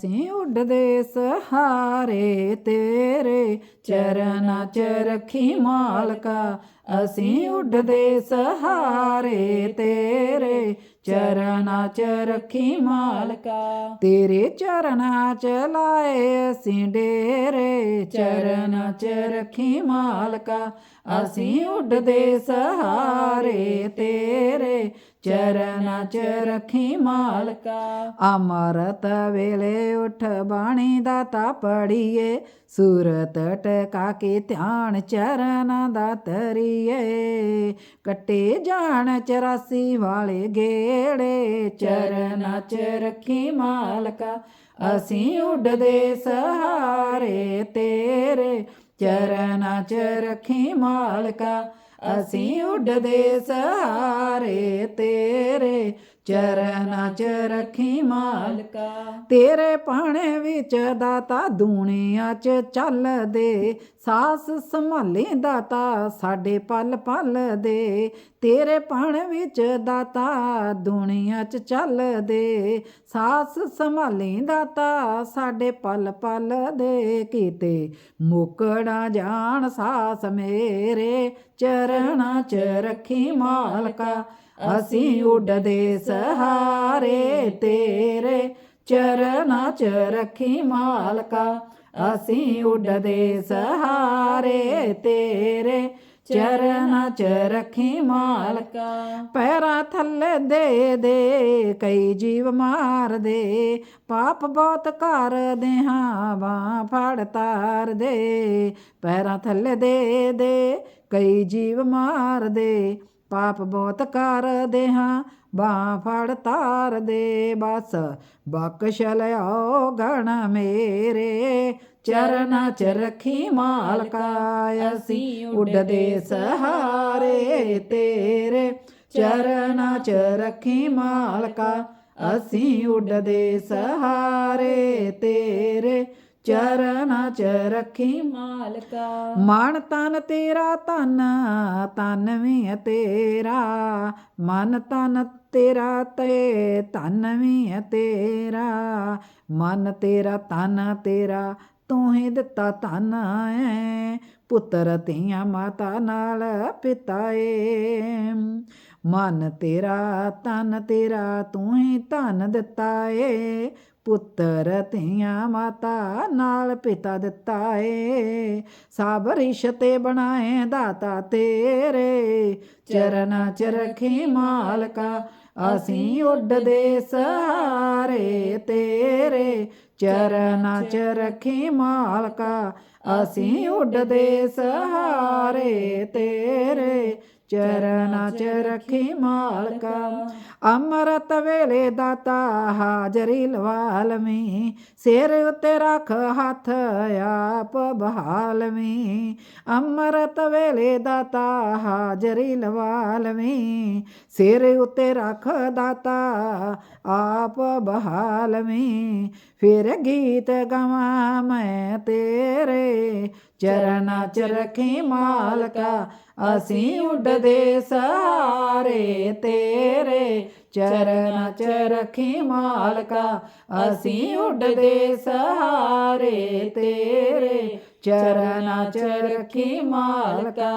ਅਸੀਂ ਉੱਡਦੇ ਸਹਾਰੇ, ਤੇਰੇ ਚਰਨਾਂ 'ਚ ਰੱਖੀ ਮਾਲਕਾ। ਅਸੀਂ ਉੱਡਦੇ ਸਹਾਰੇ, ਤੇਰੇ ਚਰਨਾਂ 'ਚ ਰੱਖੀ ਮਾਲਕਾ। ਤੇਰੇ ਚਰਨਾਂ 'ਚ ਲਾਏ ਅਸੀਂ ਡੇਰੇ, ਚਰਨਾਂ 'ਚ ਰੱਖੀ ਮਾਲਕਾ। ਅਸੀਂ ਉੱਡਦੇ ਸਹਾਰੇ, ਤੇਰੇ ਚਰਨਾ 'ਚ ਰੱਖੀ ਮਾਲਕਾ। ਅਮਰਤ ਵੇਲੇ ਉਠ ਬਾਣੀ ਦਾ ਤਾ ਪੜੀਏ ਸੂਰਤ ਟਕਾ ਕੇ ਧਿਆਨ ਚਰਨਾਂ ਦਾ ਤਰੀਏ ਕੱਟੇ ਜਾਣ 84 ਵਾਲੇ ਗੇੜੇ। ਚਰਨਾ 'ਚ ਰੱਖੀ ਮਾਲਕਾ, ਅਸੀਂ ਉੱਡਦੇ ਸਹਾਰੇ ਤੇਰੇ। ਚਰਨਾ 'ਚ ਰੱਖੀ ਮਾਲਕਾ ਅਸੀਂ ਉੱਡਦੇ ਸਹਾਰੇ ਤੇਰੇ ਚਰਨਾਂ 'ਚ ਰੱਖੀ ਮਾਲਕਾ। ਤੇਰੇ ਪਾਣੇ ਵਿੱਚ ਦਾਤਾ ਦੁਨੀਆ 'ਚ ਚੱਲਦੇ। ਸਾਸ ਸੰਭਾਲੇ ਦਾਤਾ ਸਾਡੇ ਪਲ ਪਲ ਦੇ। ਤੇਰੇ ਪਾਣੇ ਵਿੱਚ ਦਾਤਾ ਦੁਨੀਆ 'ਚ ਚੱਲਦੇ। ਸਾਸ ਸੰਭਾਲੇ ਦਾਤਾ ਸਾਡੇ ਪਲ ਪਲ ਦੇ। ਕੀਤੇ ਮੁਕੜਾ ਜਾਣ ਸਾਸ ਮੇਰੇ। ਚਰਨਾਂ 'ਚ ਰੱਖੀ ਮਾਲਕਾ। ਅਸੀਂ ਉੱਡਦੇ ਸਹਾਰੇ ਤੇਰੇ ਚਰਨਾਂ 'ਚ ਰੱਖੀ ਮਾਲਕਾ। ਅਸੀਂ ਉੱਡਦੇ ਸਹਾਰੇ ਤੇਰੇ ਚਰਨਾਂ 'ਚ ਰੱਖੀ ਮਾਲਕਾ। ਪੈਰਾਂ ਥੱਲੇ ਦੇ ਦੇ, ਕਈ ਜੀਵ ਮਾਰਦੇ। ਪਾਪ ਬਹੁਤ ਕਰਦੇ ਹਾਂ, ਬਾਹ ਫੜ ਤਾਰ ਦੇ ਪੈਰਾਂ ਥੱਲੇ ਦੇ ਦੇ, ਕਈ ਜੀਵ ਮਾਰਦੇ। ਪਾਪ ਬਹੁਤ ਕਰਦੇ ਹਾਂ, ਬਾਹ ਫੜ ਤਾਰ ਦੇ ਬਸ। ਬਖਸ਼ ਲਿਓ ਗਣ ਮੇਰੇ, ਚਰਨਾਂ ਚ ਰੱਖੀ ਮਾਲਕਾ ਅਸੀਂ ਉੱਡਦੇ ਸਹਾਰੇ ਤੇਰੇ। ਚਰਨਾਂ ਚ ਰੱਖੀ ਮਾਲਕਾ ਅਸੀਂ ਉੱਡਦੇ ਸਹਾਰੇ ਤੇਰੇ। ਚਰਨਾਂ ਚ ਰੱਖੀ ਮਾਲਕਾ। ਮਨ ਤਨ ਤੇਰਾ ਤਨ ਤਨ ਵੀ ਤੇਰਾ। ਮਨ ਤਨ ਤੇਰਾ ਤੇ ਤਨ ਵੀ ਤੇਰਾ। ਮਨ ਤੇਰਾ ਤਨ ਤੇਰਾ, ਤੂੰ ਹੀ ਦਿੱਤਾ ਤਨ ਐ। ਪੁੱਤਰ ਧੀਆਂ ਮਾਤਾ ਨਾਲ ਪਿਤਾ ਏ ਮਨ ਤੇਰਾ ਤਨ ਤੇਰਾ ਤੂੰ ਹੀ ਧਨ ਦਿੱਤਾ ਏ ਪੁੱਤਰ ਧੀਆਂ ਮਾਤਾ ਨਾਲ ਪਿਤਾ ਦਿੱਤਾ ਏ ਸਭ ਰਿਸ਼ਤੇ ਬਣਾਏ ਦਾਤਾ ਤੇਰੇ। ਚਰਨਾਂ ਚ ਰੱਖੀ ਮਾਲਕਾ, ਅਸੀਂ ਉੱਡਦੇ ਸਹਾਰੇ ਤੇਰੇ। ਚਰਨਾ ਚ ਰੱਖੀ ਮਾਲਕਾ ਅਸੀਂ ਉੱਡਦੇ ਸਹਾਰੇ ਤੇਰੇ। ਚਰਨਾਂ ਚ ਰੱਖੀ ਮਾਲਕਾ। ਅੰਮ੍ਰਿਤ ਵੇਲੇ ਦਾਤਾ ਹਾਜ਼ਰੀ ਲਵਾਲਮੀ ਸਿਰ ਉਤੇ ਰੱਖ ਹੱਥ ਆਪ ਬਹਾਲਮੀ ਅੰਮ੍ਰਿਤ ਵੇਲੇ ਦਾਤਾ ਹਾਜ਼ਰੀ ਲਵਾਲਮੀ ਸਿਰ ਉਤੇ ਰੱਖ ਦਾਤਾ ਆਪ ਬਹਾਲਮੀ ਫਿਰ ਗੀਤ ਗਾਵਾਂ ਮੈਂ ਤੇਰੇ ਚਰਨਾ ਚ ਰੱਖੀ ਮਾਲਕਾ, ਅਸੀਂ ਉੱਡਦੇ ਸਾਰੇ ਤੇਰੇ। ਚਰਨਾ ਚ ਰੱਖੀ ਮਾਲਕਾ, ਅਸੀਂ ਉੱਡਦੇ ਸਾਰੇ ਤੇਰੇ। ਚਰਨਾ ਚ ਰੱਖੀ ਮਾਲਕਾ।